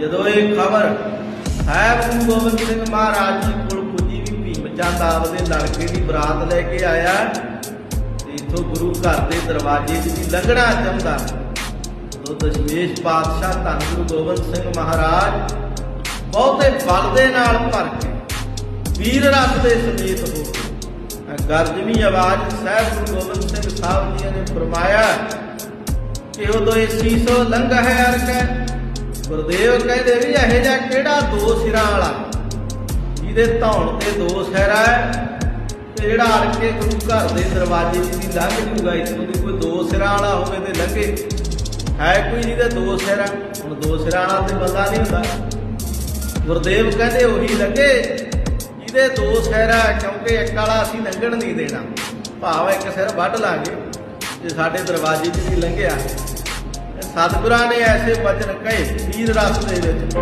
ਜਦੋਂ ਇਹ ਖਬਰ ਸਾਹਿਬ ਗੁਰੂ ਗੋਬਿੰਦ ਸਿੰਘ ਮਹਾਰਾਜ ਜੀ ਕੋਲ ਪੁੱਜੀ ਵੀ ਭੀਮ ਚੰਦ ਆਪਦੇ ਲੜਕੇ ਦੀ ਬਰਾਤ ਲੈ ਕੇ ਆਇਆ। ਇਥੋਂ ਗੁਰੂ ਘਰ ਦੇ ਦਰਵਾਜ਼ੇ 'ਚ ਵੀ ਲੰਘਣਾ ਚਾਹੁੰਦਾ। ਉਦੋਂ ਦਸ਼ਮੇਸ਼ ਪਾਤਸ਼ਾਹ ਧੰਨ ਗੁਰੂ ਗੋਬਿੰਦ ਸਿੰਘ ਮਹਾਰਾਜ ਬਹੁਤੇ ਬਲ ਦੇ ਨਾਲ ਭਰ ਕੇ ਵੀਰ ਰਸ ਦੇ ਸਮੇਤ ਹੋ ਕੇ ਗਰਜਵੀਂ ਆਵਾਜ਼ ਸਾਹਿਬ ਗੁਰੂ ਗੋਬਿੰਦ ਸਿੰਘ ਸਾਹਿਬ ਜੀ ਨੇ ਫਰਮਾਇਆ ਕਿ ਉਦੋਂ ਇਹ ਸੀਸੋ ਲੰਘ ਹੈ ਅਰਕੈ। ਗੁਰਦੇਵ ਕਹਿੰਦੇ ਵੀ ਇਹੋ ਜਿਹਾ ਕਿਹੜਾ ਦੋ ਸਿਰਾਂ ਵਾਲਾ? ਜਿਹਦੇ ਧੌਣ ਤੇ ਦੋ ਸਿਰਾ ਹੈ ਤੇ ਜਿਹੜਾ ਅੜ ਕੇ ਗੁਰੂ ਘਰ ਦੇ ਦਰਵਾਜ਼ੇ 'ਚ ਦੀ ਲੰਘ ਜੂਗਾ ਇੱਥੋਂ ਦੀ ਕੋਈ ਦੋ ਸਿਰਾਂ ਵਾਲਾ ਹੋਵੇ ਤੇ ਲੰਘੇ। ਹੈ ਕੋਈ ਜਿਹਦੇ ਦੋ ਸਿਰ ਆ ਹੁਣ ਦੋ ਸਿਰਾਂ ਵਾਲਾ ਤੇ ਬੰਦਾ ਨਹੀਂ ਹੁੰਦਾ। ਗੁਰਦੇਵ ਕਹਿੰਦੇ ਉਹੀ ਲੱਗੇ ਜਿਹਦੇ ਦੋ ਸਿਰ ਆ ਕਿਉਂਕਿ ਇੱਕ ਵਾਲਾ ਅਸੀਂ ਲੰਘਣ ਨਹੀਂ ਦੇਣਾ। ਭਾਵ ਇੱਕ ਸਿਰ ਵੱਢ ਲਾਂਗੇ, ਜੇ ਸਾਡੇ ਦਰਵਾਜ਼ੇ 'ਚ ਵੀ ਲੰਘਿਆ। ਇਹ ਸਤਿਗੁਰਾਂ ਨੇ ਐਸੇ ਬਚਨ ਕਹੇ ਵੀਰ ਰਸ ਦੇ ਵਿੱਚ